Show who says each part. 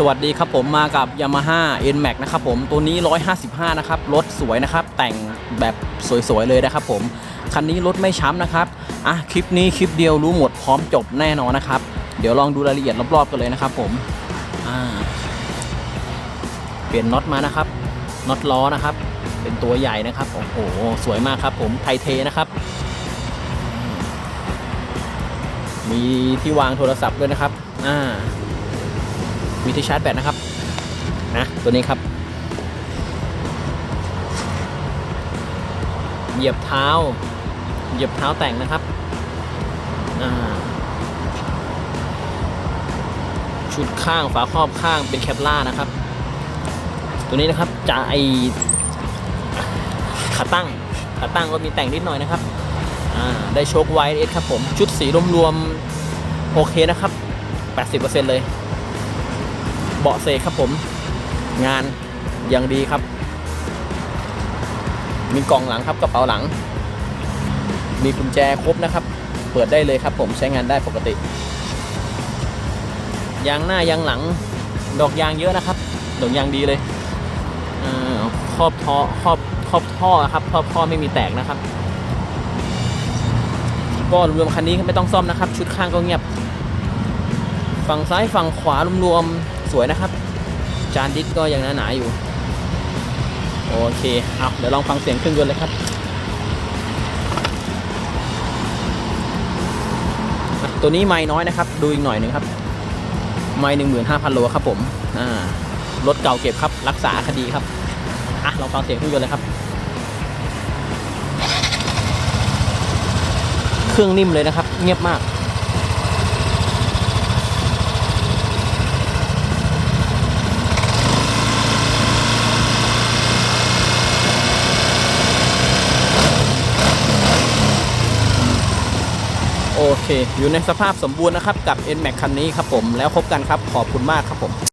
Speaker 1: สวัสดีครับผมมากับ Yamaha NMAX นะครับผมตัวนี้ 155 นะครับ รถสวยนะครับ แต่งแบบสวยๆ เลยนะครับผม คันนี้รถไม่ช้ำนะครับ อะ คลิปนี้คลิปเดียวรู้หมดพร้อมจบแน่นอนนะครับ เดี๋ยวลองดูรายละเอียดรอบๆ กันเลยนะครับผมอ่าเปลี่ยนน็อตมานะครับน็อตล้อนะครับ เป็นตัวใหญ่นะครับ โอ้โห สวยมากครับผมไทเทนะครับ มีที่วางโทรศัพท์ด้วยนะครับ อ่า มีที่ชาร์จแบตนะครับนะตัวนี้ครับเหยียบเท้า เหยียบเท้าแต่งนะครับชุดข้างฝาครอบข้างเป็นแคปล่านะครับ ตัวนี้นะครับจะไอขาตั้งขาตั้งก็มีแต่งนิดหน่อยนะครับได้โชคไวเอสครับผม ชุดสีรวมๆโอเคนะครับ 80%เลย เบาะเซครับผม งานอย่างดีครับ มีกล่องหลังครับกระเป๋าหลัง มีกุญแจครบนะครับ เปิดได้เลยครับผมใช้งานได้ปกติ ยางหน้ายางหลัง ดอกยางเยอะนะครับ ดอกยางดีเลยครอบท่อครอบครอบท่อครับครอบท่อไม่มีแตกนะครับก็รวมคันนี้ไม่ต้องซ่อมนะครับ ชุดข้างก็เงียบ ฝั่งซ้ายฝั่งขวารวมๆ สวยนะครับ จานดิสก็ยังหนาๆอยู่ โอเคเอาเดี๋ยวลองฟังเสียงเครื่องยนต์เลยครับตัวนี้ไม่น้อยนะครับ ดูอีกหน่อยหนึ่งครับ ไม่หนึ่งหมื่นห้าพันโลครับผมอ่ารถเก่าเก็บครับ รักษาคดีครับอะลองฟังเสียงเครื่องยนต์เลยครับ เครื่องนิ่มเลยนะครับ เงียบมาก โอเค อยู่ในสภาพสมบูรณ์นะครับกับ NMAX คันนี้ครับผมแล้วพบกันครับขอบคุณมากครับผม